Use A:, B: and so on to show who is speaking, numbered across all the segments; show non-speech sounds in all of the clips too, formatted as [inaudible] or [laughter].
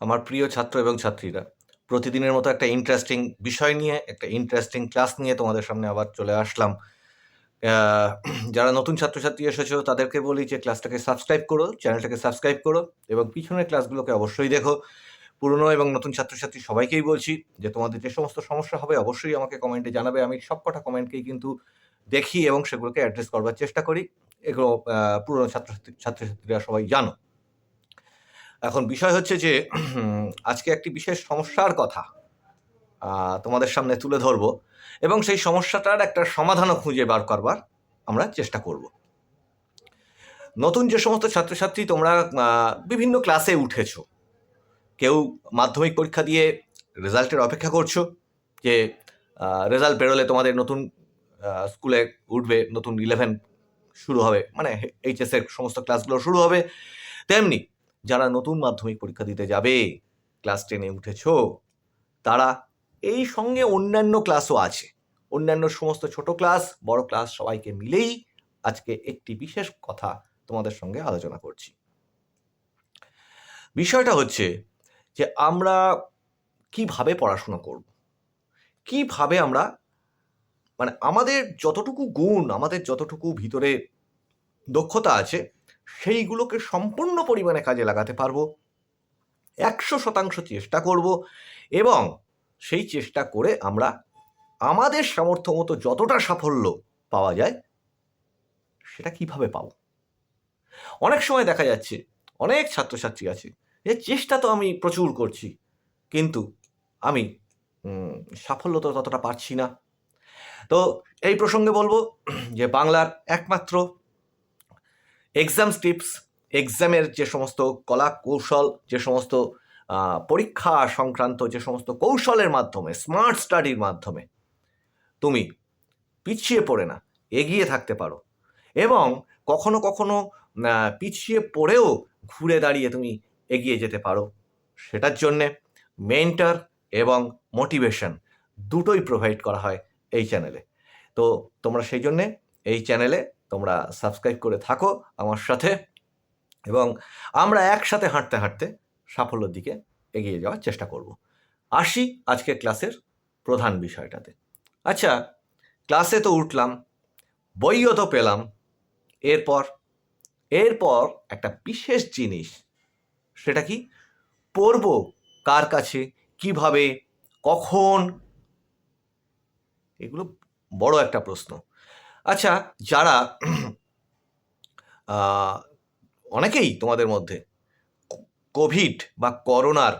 A: আমার প্রিয় ছাত্র এবং ছাত্রীরা। প্রতিদিনের মতো একটা ইন্টারেস্টিং বিষয় নিয়ে, একটা ইন্টারেস্টিং ক্লাস নিয়ে তোমাদের সামনে আবার চলে আসলাম। যারা নতুন ছাত্রছাত্রী এসেছ, তাদেরকে বলি যে ক্লাসটাকে সাবস্ক্রাইব করো চ্যানেলটাকে সাবস্ক্রাইব করো এবং পিছনের ক্লাসগুলোকে অবশ্যই দেখো। পুরনো এবং নতুন ছাত্রছাত্রী সবাইকেই বলছি যে তোমাদের যে সমস্ত সমস্যা হবে, অবশ্যই আমাকে কমেন্টে জানাবে। আমি সব কটা কমেন্টকেই কিন্তু দেখি এবং সেগুলোকে অ্যাড্রেস করবার চেষ্টা করি। এগুলো পুরনো ছাত্রছাত্রী, ছাত্রছাত্রীরা সবাই জানো। এখন বিষয় হচ্ছে যে, আজকে একটি বিশেষ সমস্যার কথা তোমাদের সামনে তুলে ধরবো এবং সেই সমস্যাটার একটা সমাধানও খুঁজে বার করবার আমরা চেষ্টা করব। নতুন যে সমস্ত ছাত্রছাত্রী তোমরা বিভিন্ন ক্লাসে উঠেছো, কেউ মাধ্যমিক পরীক্ষা দিয়ে রেজাল্টের অপেক্ষা করছ যে রেজাল্ট বেরোলে তোমাদের নতুন স্কুলে উঠবে, নতুন ইলেভেন শুরু হবে মানে এইচএসের সমস্ত ক্লাসগুলো শুরু হবে, তেমনি যারা নতুন মাধ্যমিক পরীক্ষা দিতে যাবে ক্লাস টেনে উঠেছো, তারা এই সঙ্গে অন্যান্য ক্লাসও আছে। অন্যান্য সমস্ত ছোট ক্লাস বড় ক্লাস সবাইকে মিলেই আজকে একটি বিশেষ কথা তোমাদের সঙ্গে আলোচনা করছি। বিষয়টা হচ্ছে যে আমরা কীভাবে পড়াশোনা করব? কীভাবে আমরা মানে আমাদের যতটুকু গুণ, আমাদের যতটুকু ভিতরে দক্ষতা আছে সেইগুলোকে সম্পূর্ণ পরিমাণে কাজে লাগাতে পারব। একশো শতাংশ চেষ্টা করব এবং সেই চেষ্টা করে আমরা আমাদের সামর্থ্য মতো যতটা সাফল্য পাওয়া যায় সেটা কীভাবে পাবো? অনেক সময় দেখা যাচ্ছে, অনেক ছাত্রছাত্রী আছে যে চেষ্টা তো আমি প্রচুর করছি, কিন্তু আমি সাফল্য তো ততটা পারছি না। তো এই প্রসঙ্গে বলব যে বাংলার একমাত্র এক্সাম টিপস এক্সামের যে সমস্ত কলা কৌশল, যে সমস্ত পরীক্ষা সংক্রান্ত যে সমস্ত কৌশলের মাধ্যমে স্মার্ট স্টাডির মাধ্যমে, তুমি পিছিয়ে পড়ে না, এগিয়ে থাকতে পারো। এবং কখনো কখনো পিছিয়ে পড়েও ঘুরে দাঁড়িয়ে তুমি এগিয়ে যেতে পারো। সেটার জন্যে মেন্টার এবং মোটিভেশন দুটোই প্রোভাইড করা হয় এই চ্যানেলে তো তোমরা সেই জন্যে এই চ্যানেলে তোমরা সাবস্ক্রাইব করে থাকো আমার সাথে এবং আমরা একসাথে হাঁটতে হাঁটতে সাফল্যের দিকে এগিয়ে যাওয়ার চেষ্টা করব। আসি আজকে ক্লাসের প্রধান বিষয়টাতে। আচ্ছা ক্লাসে তো উঠলাম, বইও তো পেলাম, এরপর এরপর একটা বিশেষ জিনিস, সেটা কি? পড়ব কার কাছে, কীভাবে, কখন? এগুলো বড় একটা প্রশ্ন। আচ্ছা যারা অনেকেই তোমাদের মধ্যে কোভিড বা করোনার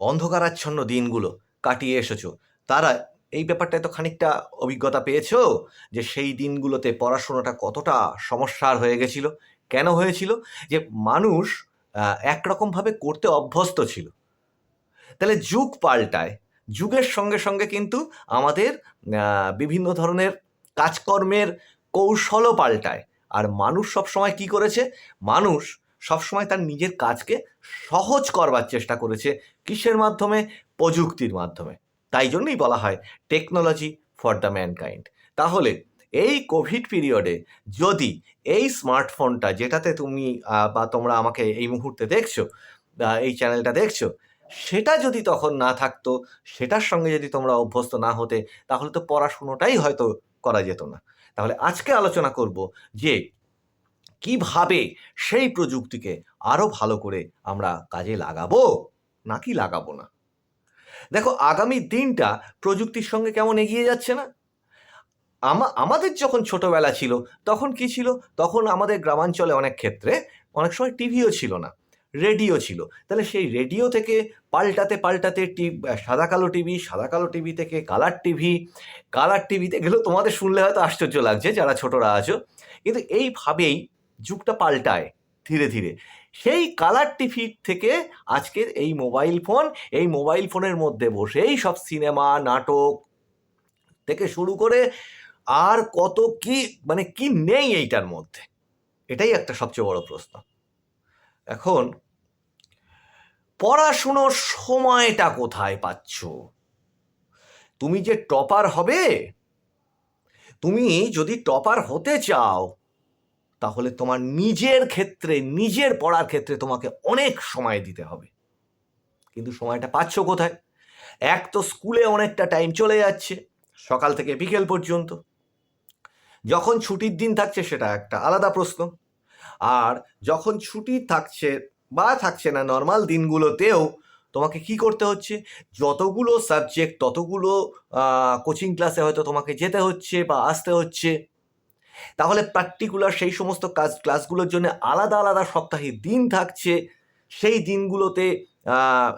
A: অন্ধকারাচ্ছন্ন দিনগুলো কাটিয়ে এসেছ, তারা এই ব্যাপারটায় তো খানিকটা অভিজ্ঞতা পেয়েছ যে সেই দিনগুলোতে পড়াশোনাটা কতটা সমস্যার হয়ে গেছিল? কেন হয়েছিল? যে মানুষ একরকমভাবে করতে অভ্যস্ত ছিল। তাহলে যুগ পাল্টায়, যুগের সঙ্গে সঙ্গে কিন্তু আমাদের বিভিন্ন ধরনের কাজকর্মের কৌশলও পাল্টায়। আর মানুষ সবসময় কি করেছে? মানুষ সবসময় তার নিজের কাজকে সহজ করবার চেষ্টা করেছে কিসের মাধ্যমে? প্রযুক্তির মাধ্যমে। তাই জন্যই বলা হয় টেকনোলজি ফর দ্য ম্যানকাইন্ড তাহলে এই কোভিড পিরিয়ডে যদি এই স্মার্টফোনটা যেটাতে তুমি বা তোমরা আমাকে এই মুহূর্তে দেখছ এই চ্যানেলটা দেখছ, সেটা যদি তখন না থাকতো, সেটার সঙ্গে যদি তোমরা অভ্যস্ত না হতে, তাহলে তো পড়াশুনোটাই হয়তো করা যেত না। তাহলে আজকে আলোচনা করব যে কীভাবে সেই প্রযুক্তিকে আরও ভালো করে আমরা কাজে লাগাবো নাকি লাগাবো না। দেখো, আগামী দিনটা প্রযুক্তির সঙ্গে কেমন এগিয়ে যাচ্ছে না? আমা- আমাদের যখন ছোটবেলা ছিল, তখন কি ছিল? তখন আমাদের গ্রামাঞ্চলে অনেক ক্ষেত্রে অনেক সময় টিভিও ছিল না। রেডিও ছিল। তাহলে সেই রেডিও থেকে পাল্টাতে পাল্টাতে টি, সাদা কালো টিভি, সাদা কালো টিভি থেকে কালার টিভি, কালার টিভিতে গেলেও তোমাদের শুনলে হয়তো আশ্চর্য লাগছে যারা ছোটরা আছো। কিন্তু এইভাবেই যুগটা পাল্টায় ধীরে ধীরে। সেই কালার টিভি থেকে আজকের এই মোবাইল ফোন, এই মোবাইল ফোনের মধ্যে বসেই সব সিনেমা, নাটক থেকে শুরু করে আর কত কি মানে কি নেই এইটার মধ্যে? এটাই একটা সবচেয়ে বড় প্রশ্ন। এখন পড়াশুনোর সময়টা কোথায় পাচ্ছ? তুমি যে টপার হবে, তুমি যদি টপার হতে চাও, তাহলে তোমার নিজের ক্ষেত্রে, নিজের পড়ার ক্ষেত্রে তোমাকে অনেক সময় দিতে হবে। কিন্তু সময়টা পাচ্ছ কোথায়? এক তো স্কুলে অনেকটা টাইম চলে যাচ্ছে, সকাল থেকে বিকেল পর্যন্ত। যখন ছুটির দিন থাকছে, সেটা একটা আলাদা প্রশ্ন। আর যখন ছুটি থাকছে বা থাকছে না নর্মাল দিনগুলোতেও তোমাকে কি করতে হচ্ছে? যতগুলো সাবজেক্ট ততগুলো কোচিং ক্লাসে হয়তো তোমাকে যেতে হচ্ছে বা আসতে হচ্ছে। তাহলে পার্টিকুলার সেই সমস্ত কাজ ক্লাসগুলোর জন্য আলাদা আলাদা সপ্তাহে দিন থাকছে। সেই দিনগুলোতে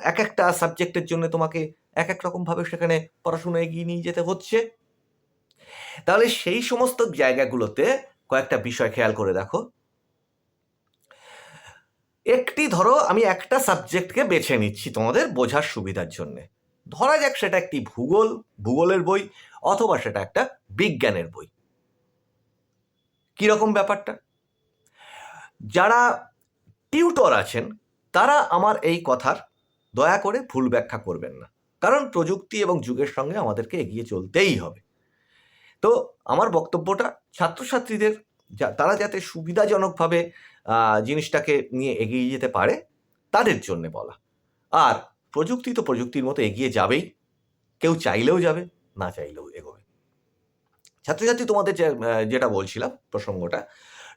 A: এক একটা সাবজেক্টের জন্য তোমাকে এক এক রকমভাবে সেখানে পড়াশোনা এগিয়ে নিয়ে যেতে হচ্ছে। তাহলে সেই সমস্ত জায়গাগুলোতে কয়েকটা বিষয় খেয়াল করে দেখো। একটি ধরো, আমি একটা সাবজেক্টকে বেছে নিচ্ছি তোমাদের বোঝার সুবিধার জন্য। ধরা যাক সেটা একটি ভূগোল, ভূগোলের বই, অথবা সেটা একটা বিজ্ঞানের বই। কীরকম ব্যাপারটা? যারা টিউটর আছেন, তারা আমার এই কথার দয়া করে ভুল ব্যাখ্যা করবেন না। কারণ প্রযুক্তি এবং যুগের সঙ্গে আমাদেরকে এগিয়ে চলতেই হবে। তো আমার বক্তব্যটা ছাত্রছাত্রীদের, যা- তারা যাতে সুবিধাজনকভাবে জিনিসটাকে নিয়ে এগিয়ে যেতে পারে, তাদের জন্য বলা। আর প্রযুক্তি তো প্রযুক্তির মতো এগিয়ে যাবেই। কেউ চাইলেও যাবে, না চাইলেও এগোবে। ছাত্রছাত্রী তোমাদের যেটা বলছিলাম প্রসঙ্গটা,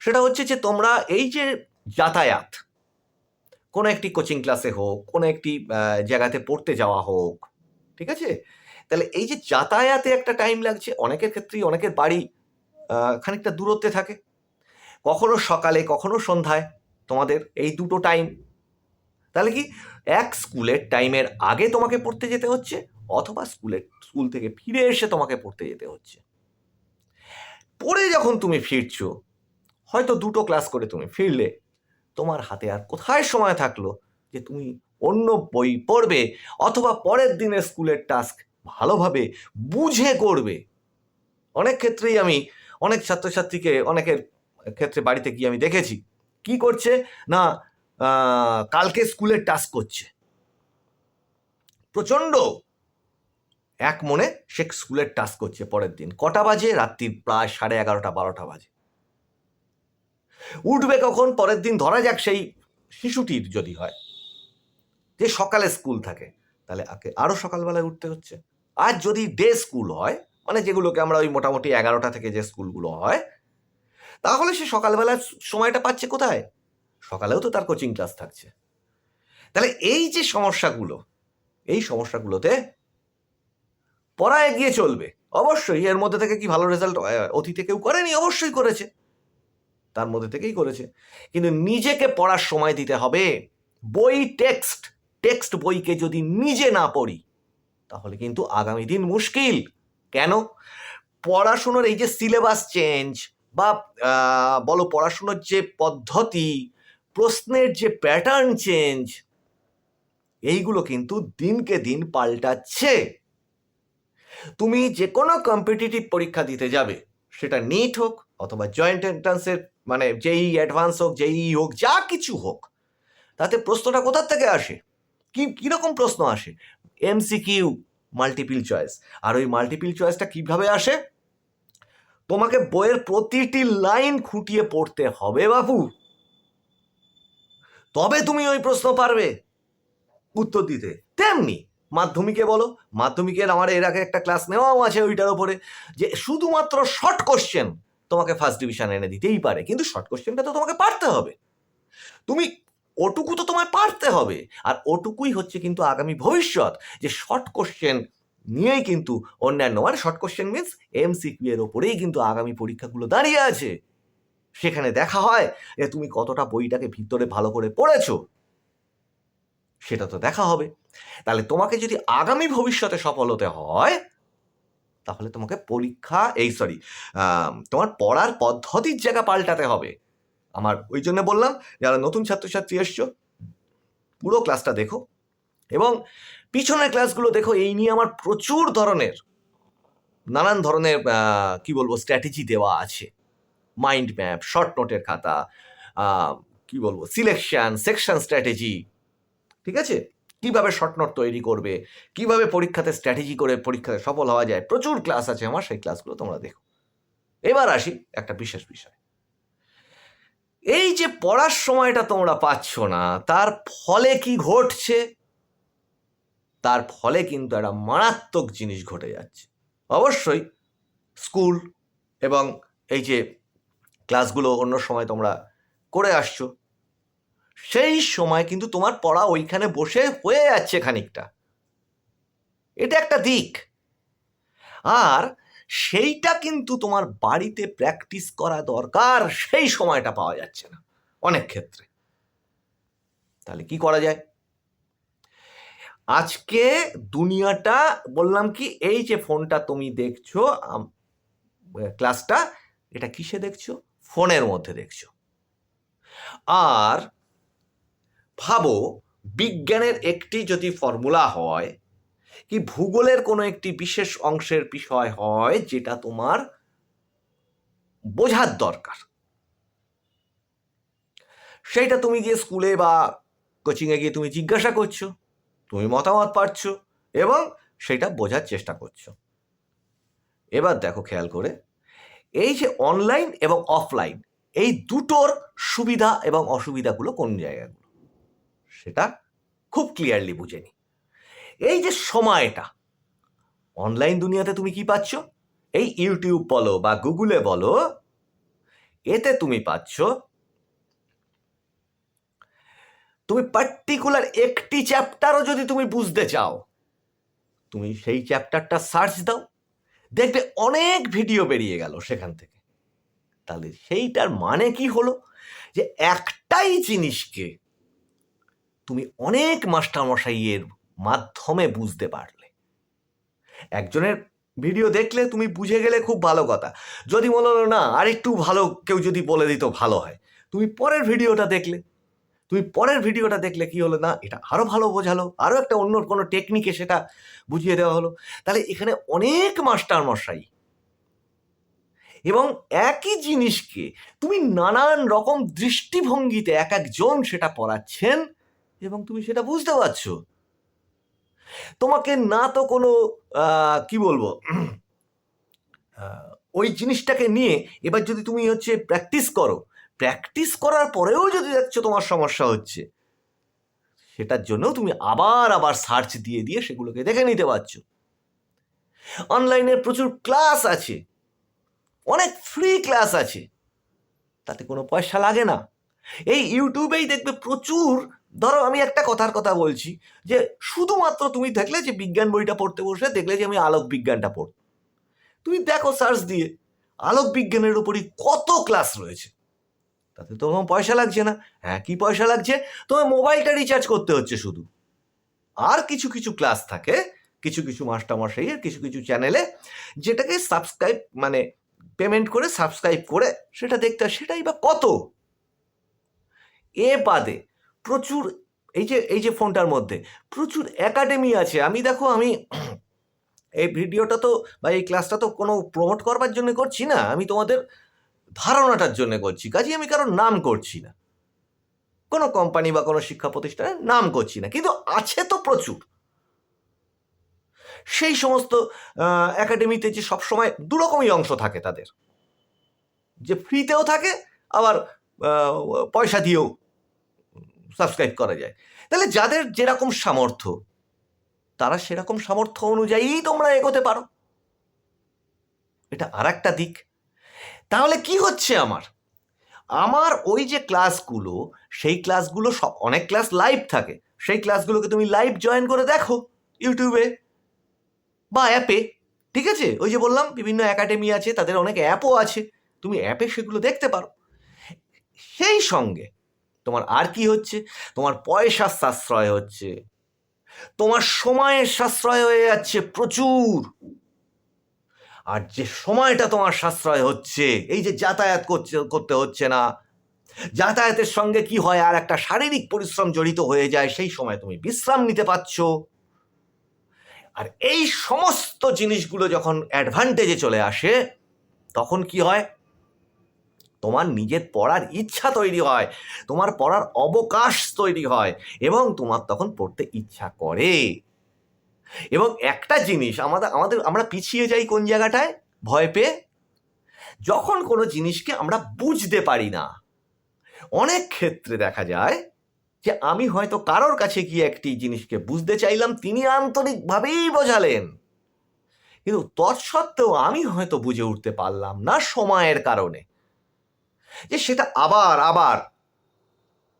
A: সেটা হচ্ছে যে, তোমরা এই যে যাতায়াত, কোনো একটি কোচিং ক্লাসে হোক, কোনো একটি জায়গাতে পড়তে যাওয়া হোক, ঠিক আছে? তাহলে এই যে যাতায়াতে একটা টাইম লাগছে, অনেকের ক্ষেত্রেই অনেকের বাড়ি খানিকটা দূরত্বে থাকে। কখনো সকালে, কখনো সন্ধ্যায় তোমাদের এই দুটো টাইম তাহলে কি এক স্কুলের টাইমের আগে তোমাকে পড়তে যেতে হচ্ছে অথবা স্কুলের, স্কুল থেকে ফিরে এসে তোমাকে পড়তে যেতে হচ্ছে। পড়ে যখন তুমি ফিরছো, হয়তো দুটো ক্লাস করে তুমি ফিরলে, তোমার হাতে আর কোথায় সময় থাকল যে তুমি অন্য বই পড়বে অথবা পরের দিনের স্কুলের টাস্ক ভালোভাবে বুঝে করবে? অনেক ক্ষেত্রেই আমি অনেক ছাত্রছাত্রীকে, অনেকের ক্ষেত্রে বাড়িতে গিয়ে আমি দেখেছি। কি করছে? না কালকে স্কুলের টাস্ক করছে। প্রচণ্ড এক মনে সে স্কুলের টাস্ক করছে পরের দিন। কটা বাজে? রাত্রি প্রায় সাড়ে এগারোটা, বারোটা বাজে। উঠবে কখন? পরের দিন ধরা যাক সেই শিশুটির যদি হয়। যে সকালে স্কুল থাকে। তাহলে আগে আরও সকালবেলায় উঠতে হচ্ছে। আর যদি ডে স্কুল হয় মানে যেগুলোকে আমরা ওই মোটামুটি এগারোটা থেকে যে স্কুলগুলো হয় তাহলে সে সকালবেলার সময়টা পাচ্ছে কোথায়? সকালেও তো তার কোচিং ক্লাস থাকছে। তাহলে এই যে সমস্যাগুলো, এই সমস্যাগুলোতে পড়া এগিয়ে চলবে। অবশ্যই এর মধ্যে থেকে কি ভালো রেজাল্ট অতীতে কেউ করেনি? অবশ্যই করেছে। তার মধ্যে থেকেই করেছে। কিন্তু নিজেকে পড়ার সময় দিতে হবে। বই টেক্সট টেক্সট বইকে যদি নিজে না পড়ি, তাহলে কিন্তু আগামী দিন মুশকিল। কেন? পড়াশুনোর এই যে সিলেবাস চেঞ্জ বা বলো পড়াশুনোর যে পদ্ধতি, প্রশ্নের যে প্যাটার্ন চেঞ্জ এইগুলো কিন্তু দিনকে দিন পাল্টাচ্ছে। তুমি যে কোনো কম্পিটিটিভ পরীক্ষা দিতে যাবে, সেটা নিট হোক অথবা জয়েন্ট এন্ট্রান্সের মানে যেই অ্যাডভান্স হোক, যেই হোক, যা কিছু হোক, তাতে প্রশ্নটা কোথার থেকে আসে? কি, কীরকম প্রশ্ন আসে? এমসিকিউ মাল্টিপিল চয়েস আর ওই মাল্টিপিল চয়েসটা কীভাবে আসে? তোমাকে বইয়ের প্রতিটি লাইন খুঁটিয়ে পড়তে হবে বাবু তবে তুমি ওই প্রশ্ন পারবে। উত্তর দিতে। তেমনি মাধ্যমিকে বলো, মাধ্যমিকের আমার এর আগে একটা ক্লাস নেওয়াও আছে ওইটার ওপরে, যে শুধুমাত্র শর্ট কোশ্চেন তোমাকে ফার্স্ট ডিভিশন এনে দিতেই পারে, কিন্তু শর্ট কোশ্চেনটা তো তোমাকে পারতে হবে। তুমি ওটুকু তো তোমায় পারতে হবে, আর ওটুকুই হচ্ছে কিন্তু আগামী ভবিষ্যৎ, যে শর্ট কোশ্চেন নিয়েই কিন্তু অন্যান্য মানে শর্ট কোশ্চেন মিনস এমসিকিউ এর ওপরেই কিন্তু আগামী পরীক্ষাগুলো দাঁড়িয়ে আছে। সেখানে দেখা হয় যে তুমি কতটা বইটাকে ভিতরে ভালো করে পড়েছো, সেটা তো দেখা হবে। তাহলে তোমাকে যদি আগামী ভবিষ্যতে সফল হতে হয়, তাহলে তোমাকে পরীক্ষা, এই সরি তোমার পড়ার পদ্ধতির জায়গা পাল্টাতে হবে। আমার ওই জন্য বললাম, যারা নতুন ছাত্রছাত্রী এসছো, পুরো ক্লাসটা দেখো। এবং পিছনের ক্লাসগুলো দেখো, এই নিয়ে আমার প্রচুর ধরনের, নানান ধরনের কি বলব স্ট্র্যাটেজি দেওয়া আছে। মাইন্ড ম্যাপ শর্ট নোটের খাতা কি বলব সিলেকশন সেকশন স্ট্র্যাটেজি ঠিক আছে? কীভাবে শর্ট নোট তৈরি করবে, কীভাবে পরীক্ষাতে স্ট্র্যাটেজি করে পরীক্ষাতে সফল হওয়া যায়, প্রচুর ক্লাস আছে আমার, সেই ক্লাসগুলো তোমরা দেখো। এবার আসি একটা বিশেষ বিষয়। এই যে পড়ার সময়টা তোমরা পাচ্ছ না, তার ফলে কি ঘটছে? তার ফলে কিন্তু একটা মারাত্মক জিনিস ঘটে যাচ্ছে। অবশ্যই স্কুল এবং এই যে ক্লাসগুলো অন্য সময় তোমরা করে আসছো, সেই সময় কিন্তু তোমার পড়া ওইখানে বসে হয়ে যাচ্ছে খানিকটা। এটা একটা দিক। আর সেইটা কিন্তু তোমার বাড়িতে প্র্যাকটিস করা দরকার, সেই সময়টা পাওয়া যাচ্ছে না অনেক ক্ষেত্রে। তাহলে কি করা যায়? আজকে দুনিয়াটা বললাম কি, এই যে ফোনটা তুমি দেখছ ক্লাসটা, এটা কিসে দেখছ? ফোনের মধ্যে দেখছ। আর ভাবো, বিজ্ঞানের একটি যদি ফর্মুলা হয়, কি ভূগোলের কোনো একটি বিশেষ অংশের বিষয় হয়, যেটা তোমার বোঝার দরকার। সেইটা তুমি গিয়ে স্কুলে বা কোচিংয়ে গিয়ে তুমি জিজ্ঞাসা করছ। তুমি মতামত পাচ্ছ এবং সেটা বোঝার চেষ্টা করছ। এবার দেখো খেয়াল করে, এই যে অনলাইন এবং অফলাইন এই দুটোর সুবিধা এবং অসুবিধাগুলো কোন জায়গাগুলো? সেটা খুব ক্লিয়ারলি বুঝে নি। এই যে সময়টা অনলাইন দুনিয়াতে তুমি কি পাচ্ছ? এই ইউটিউব বলো বা গুগলে বলো, এতে তুমি পাচ্ছ তুমি পার্টিকুলার একটি চ্যাপ্টারও যদি তুমি বুঝতে চাও, তুমি সেই চ্যাপ্টারটা সার্চ দাও, দেখবে অনেক ভিডিও বেরিয়ে গেল সেখান থেকে। তাহলে সেইটার মানে কি হলো? যে একটাই জিনিসকে তুমি অনেক মাস্টারমশাইয়ের মাধ্যমে বুঝতে পারলে। একজনের ভিডিও দেখলে তুমি বুঝে গেলে খুব ভালো কথা। যদি মনে হলো না, আরেকটু ভালো, কেউ যদি বলে দিত ভালো হয়। তুমি পরের ভিডিওটা দেখলে। তুমি পরের ভিডিওটা দেখলে কি হলো না? এটা আরও ভালো বোঝালো আরও একটা অন্য কোনো টেকনিকে সেটা বুঝিয়ে দেওয়া হলো। তাহলে এখানে অনেক মাস্টার মশাই। এবং একই জিনিসকে তুমি নানান রকম দৃষ্টিভঙ্গিতে এক একজন সেটা পড়াচ্ছেন এবং তুমি সেটা বুঝতে পারছ। তোমাকে না তো কোনো কি বলব? ওই জিনিসটাকে নিয়ে এবার যদি তুমি হচ্ছে প্র্যাকটিস করো প্র্যাকটিস করার পরেও যদি দেখছ তোমার সমস্যা হচ্ছে, সেটার জন্য তুমি আবার আবার সার্চ দিয়ে দিয়ে সেগুলোকে দেখে নিতে পারছ। অনলাইনে প্রচুর ক্লাস আছে, অনেক ফ্রি ক্লাস আছে, তাতে কোনো পয়সা লাগে না। এই ইউটিউবেই দেখবে প্রচুর, ধরো আমি একটা কথার কথা বলছি, যে শুধুমাত্র তুমি দেখলে যে বিজ্ঞান বইটা পড়তে বসে, দেখলে যে আমি আলোক বিজ্ঞানটা পড়। তুমি দেখো সার্চ দিয়ে, আলোক বিজ্ঞানের উপরই কত ক্লাস রয়েছে। তাতে তো কোনো পয়সা লাগছে না। হ্যাঁ কি পয়সা লাগছে? তোমার মোবাইলটা রিচার্জ করতে হচ্ছে শুধু। আর কিছু কিছু ক্লাস থাকে, কিছু কিছু মাস্টারমশাইয়ের কিছু কিছু চ্যানেলে যেটাকে সাবস্ক্রাইব মানে পেমেন্ট করে সাবস্ক্রাইব করে সেটা দেখতে হয়, সেটাই বা কত? এ বাদে প্রচুর, এই যে এই যে ফোনটার মধ্যে প্রচুর একাডেমি আছে। আমি দেখো, আমি এই ভিডিওটা তো বা এই ক্লাসটা তো কোনো প্রমোট করবার জন্য করছি না। আমি তোমাদের ধারণাটার জন্য করছি কাজে আমি কারোর নাম করছি না। কোনো কোম্পানি বা কোনো শিক্ষা প্রতিষ্ঠানের নাম করছি না, কিন্তু আছে তো প্রচুর। সেই সমস্ত একাডেমিতে যে সবসময় দুরকমই অংশ থাকে তাদের। যে ফ্রিতেও থাকে, আবার পয়সা দিয়েও সাবস্ক্রাইব করা যায়। তাহলে যাদের যেরকম সামর্থ্য, তারা সেরকম সামর্থ্য অনুযায়ী তোমরা এগোতে পারো। এটা আর একটা দিক। তাহলে কি হচ্ছে আমার? আমার ওই যে ক্লাসগুলো সেই ক্লাসগুলো সব, অনেক ক্লাস লাইভ থাকে। সেই ক্লাসগুলোকে তুমি লাইভ জয়েন করে দেখো ইউটিউবে বা অ্যাপে ঠিক আছে? ওই যে বললাম, বিভিন্ন একাডেমি আছে, তাদের অনেক অ্যাপও আছে। তুমি অ্যাপে সেগুলো দেখতে পারো। সেই সঙ্গে তোমার আর কি হচ্ছে? তোমার পয়সার সাশ্রয় হচ্ছে। তোমার সময়ের সাশ্রয় হয়ে যাচ্ছে প্রচুর। আর যে সময়টা তোমার সাশ্রয় হচ্ছে, এই যে যাতায়াত করছে, করতে হচ্ছে না, যাতায়াতের সঙ্গে কি হয়? আর একটা শারীরিক পরিশ্রম জড়িত হয়ে যায়, সেই সময় তুমি বিশ্রাম নিতে পারছ। আর এই সমস্ত জিনিসগুলো যখন অ্যাডভান্টেজে চলে আসে, তখন কি হয়? তোমার নিজের পড়ার ইচ্ছা তৈরি হয়, তোমার পড়ার অবকাশ তৈরি হয়, এবং তোমার তখন পড়তে ইচ্ছা করে। এবং একটা জিনিস আমাদের আমাদের, আমরা পিছিয়ে যাই কোন জায়গাটায়? ভয় পেয়ে? যখন কোনো জিনিসকে আমরা বুঝতে পারি না, অনেক ক্ষেত্রে দেখা যায় যে আমি হয়তো কারোর কাছে গিয়ে একটি জিনিসকে বুঝতে চাইলাম, তিনি আন্তরিকভাবেই বোঝালেন। কিন্তু তৎসত্ত্বেও আমি হয়তো বুঝে উঠতে পারলাম না সময়ের কারণে। যে সেটা আবার আবার।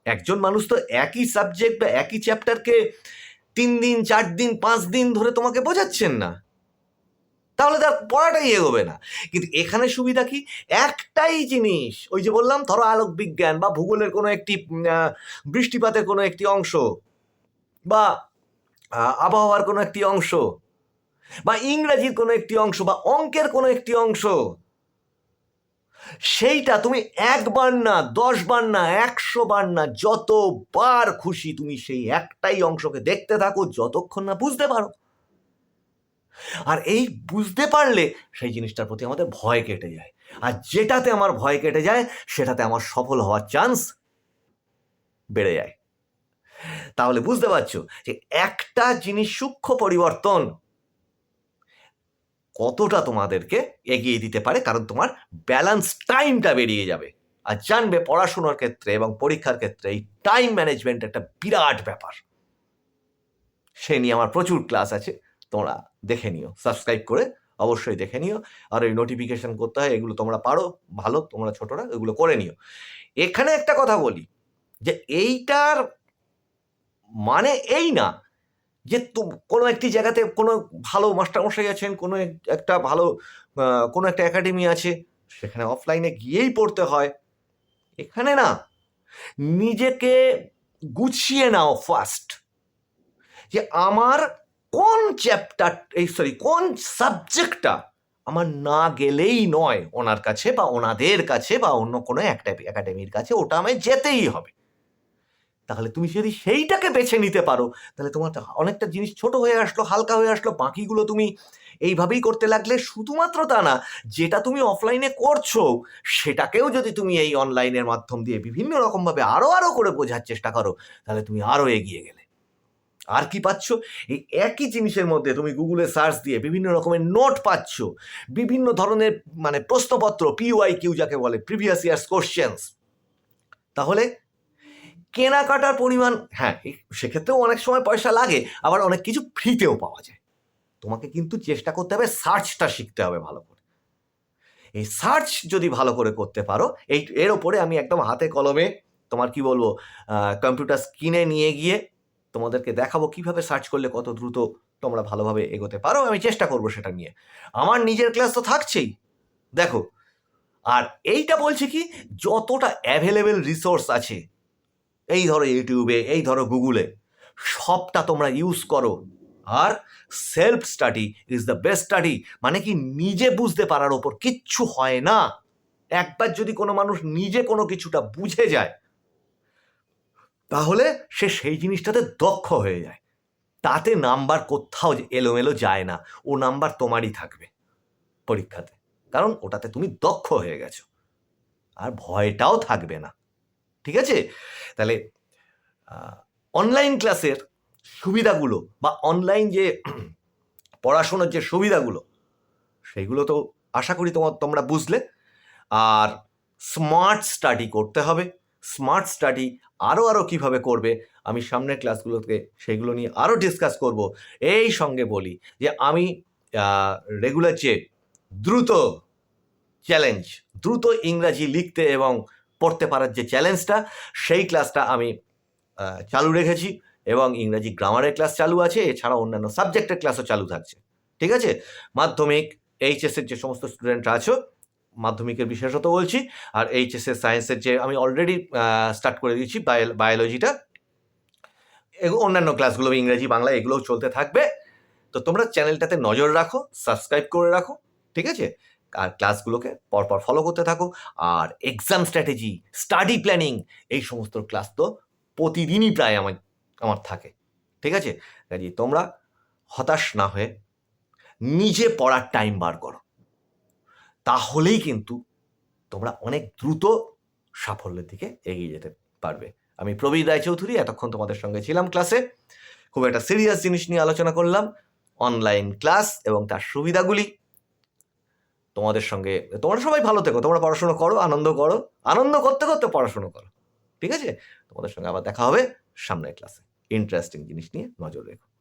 A: একজন মানুষ তো একই সাবজেক্ট বা একই চ্যাপ্টারকে তিন দিন, চার দিন, পাঁচ দিন ধরে তোমাকে বোঝাচ্ছেন না। তাহলে তার পড়াটাই এগোবে না। কিন্তু এখানে সুবিধা কি? একটাই জিনিস। ওই যে বললাম, ধরো আলোক বিজ্ঞান বা ভূগোলের কোনো একটি বৃষ্টিপাতের কোনো একটি অংশ বা আবহাওয়ার কোনো একটি অংশ বা ইংরাজির কোনো একটি অংশ বা অঙ্কের কোনো একটি অংশ সেইটা তুমি একবার না দশ বার না একশো বার না, যতবার খুশি তুমি সেই একটাই অংশকে দেখতে থাকো, যতক্ষণ না বুঝতে পারো। আর এই বুঝতে পারলে সেই জিনিসটার প্রতি আমাদের ভয় কেটে যায়। আর যেটাতে আমার ভয় কেটে যায়, সেটাতে আমার সফল হওয়ার চান্স বেড়ে যায়। তাহলে বুঝতে পারছ যে একটা জিনিস সূক্ষ্ম পরিবর্তন কতটা তোমাদেরকে এগিয়ে দিতে পারে, কারণ তোমার ব্যালেন্স টাইমটা বেরিয়ে যাবে। আর জানবে পড়াশোনার ক্ষেত্রে এবং পরীক্ষার ক্ষেত্রে এই টাইম ম্যানেজমেন্ট একটা বিরাট ব্যাপার। সে নিয়ে আমার প্রচুর ক্লাস আছে, তোমরা দেখে নিও সাবস্ক্রাইব করে অবশ্যই দেখে নিও। আর ওই নোটিফিকেশন করতে হয়, এগুলো তোমরা পারো, ভালো, তোমরা ছোটরা, এগুলো করে নিও। এখানে একটা কথা বলি, যে এইটার মানে এই না যে কোনো একটি জায়গাতে কোনো ভালো মাস্টারমশাই আছেন, কোনো একটা ভালো কোনো একটা একাডেমি আছে, সেখানে অফলাইনে গিয়েই পড়তে হয়। এখানে না, নিজেকে গুছিয়ে নাও ফার্স্ট যে আমার কোন চ্যাপ্টার এই সরি কোন সাবজেক্টটা আমার না গেলেই নয়, ওনার কাছে বা ওনাদের কাছে বা অন্য কোনো একটা একাডেমির কাছে, ওটা আমায় যেতেই হবে। তাহলে তুমি যদি সেইটাকে বেছে নিতে পারো, তাহলে তোমার অনেকটা জিনিস ছোট হয়ে আসলো, হালকা হয়ে আসলো, বাকিগুলো তুমি এইভাবেই করতে লাগলে শুধুমাত্র তা না, যেটা তুমি অফলাইনে করছ, সেটাকেও যদি তুমি এই অনলাইনের মাধ্যম দিয়ে বিভিন্ন রকমভাবে আরও আরও করে বোঝার চেষ্টা করো, তাহলে তুমি আরও এগিয়ে গেলে। আর কি পাচ্ছ? এই একই জিনিসের মধ্যে তুমি গুগলে সার্চ দিয়ে বিভিন্ন রকমের নোট পাচ্ছ, বিভিন্ন ধরনের মানে প্রশ্নপত্র পিওয়াই কিউ যাকে বলে প্রিভিয়াস ইয়ার্স কোশ্চেন্স তাহলে কেনাকাটার পরিমাণ হ্যাঁ। সেক্ষেত্রেও অনেক সময় পয়সা লাগে আবার অনেক কিছু ফ্রিতেও পাওয়া যায়। তোমাকে কিন্তু চেষ্টা করতে হবে সার্চটা শিখতে হবে ভালো করে। এই সার্চ যদি ভালো করে করতে পারো এই এর ওপরে আমি একদম হাতে কলমে তোমার কি বলব কম্পিউটার স্ক্রিনে নিয়ে গিয়ে তোমাদেরকে দেখাবো কীভাবে সার্চ করলে কত দ্রুত তোমরা ভালোভাবে এগোতে পারো আমি চেষ্টা করব সেটা নিয়ে। আমার নিজের ক্লাস তো থাকছেই দেখো। আর এইটা বলছি কি যতটা অ্যাভেলেবেল রিসোর্স আছে এই ধরো ইউটিউবে, এই ধরো গুগলে, সবটা তোমরা ইউজ করো। আর self study is the best study মানে কি নিজে বুঝতে পারার ওপর কিচ্ছু হয় না। একবার যদি কোনো মানুষ নিজে কোনো কিছুটা বুঝে যায়, তাহলে সে সেই জিনিসটাতে দক্ষ হয়ে যায়। তাতে নাম্বার কোথাও এলোমেলো যায় না, ও নাম্বার তোমারই থাকবে পরীক্ষাতে। কারণ ওটাতে তুমি দক্ষ হয়ে গেছো। আর ভয়টাও থাকবে না। ঠিক আছে? তাহলে অনলাইন ক্লাসের সুবিধাগুলো বা অনলাইন যে [clears throat] পড়াশোনার যে সুবিধাগুলো সেইগুলো তো আশা করি তোমার তোমরা বুঝলে। আর স্মার্ট স্টাডি করতে হবে। স্মার্ট স্টাডি আরও আরও কীভাবে করবে, আমি সামনের ক্লাসগুলোতে সেইগুলো নিয়ে আরও ডিসকাস করব। এই সঙ্গে বলি যে, আমি রেগুলার যে দ্রুত চ্যালেঞ্জ দ্রুত ইংরাজি লিখতে এবং পড়তে পারার যে চ্যালেঞ্জটা, সেই ক্লাসটা আমি চালু রেখেছি এবং ইংরাজি গ্রামারের ক্লাস চালু আছে এছাড়া অন্যান্য সাবজেক্টের ক্লাসও চালু থাকছে। ঠিক আছে? মাধ্যমিক এইচএসের যে সমস্ত স্টুডেন্টরা আছো, মাধ্যমিকের বিশেষত বলছি, আর এইচএসের সায়েন্সের যে আমি অলরেডি স্টার্ট করে দিয়েছি বায়োলজিটা অন্যান্য ক্লাসগুলো ইংরেজি, বাংলা এগুলোও চলতে থাকবে। তো তোমরা চ্যানেলটাতে নজর রাখো সাবস্ক্রাইব করে রাখো। ঠিক আছে? আর ক্লাসগুলোকে পরপর ফলো করতে থাকো। আর এক্সাম স্ট্র্যাটেজি স্টাডি প্ল্যানিং এই সমস্ত ক্লাস তো প্রতিদিনই প্রায় আমার আমার থাকে। ঠিক আছে? কাজে তোমরা হতাশ না হয়ে নিজে পড়ার টাইম বার করো। তাহলেই কিন্তু তোমরা অনেক দ্রুত সাফল্যের দিকে এগিয়ে যেতে পারবে। আমি প্রবীর রায়চৌধুরী, এতক্ষণ তোমাদের সঙ্গে ছিলাম ক্লাসে খুব একটা সিরিয়াস জিনিস নিয়ে আলোচনা করলাম। অনলাইন ক্লাস এবং তার সুবিধাগুলি। তোমাদের সঙ্গে, তোমরা সবাই ভালো থেকো, তোমরা পড়াশুনো করো, আনন্দ করো, আনন্দ করতে করতে পড়াশোনা করো, ঠিক আছে? তোমাদের সঙ্গে আবার দেখা হবে সামনের ক্লাসে ইন্টারেস্টিং জিনিস নিয়ে নজর রেখো।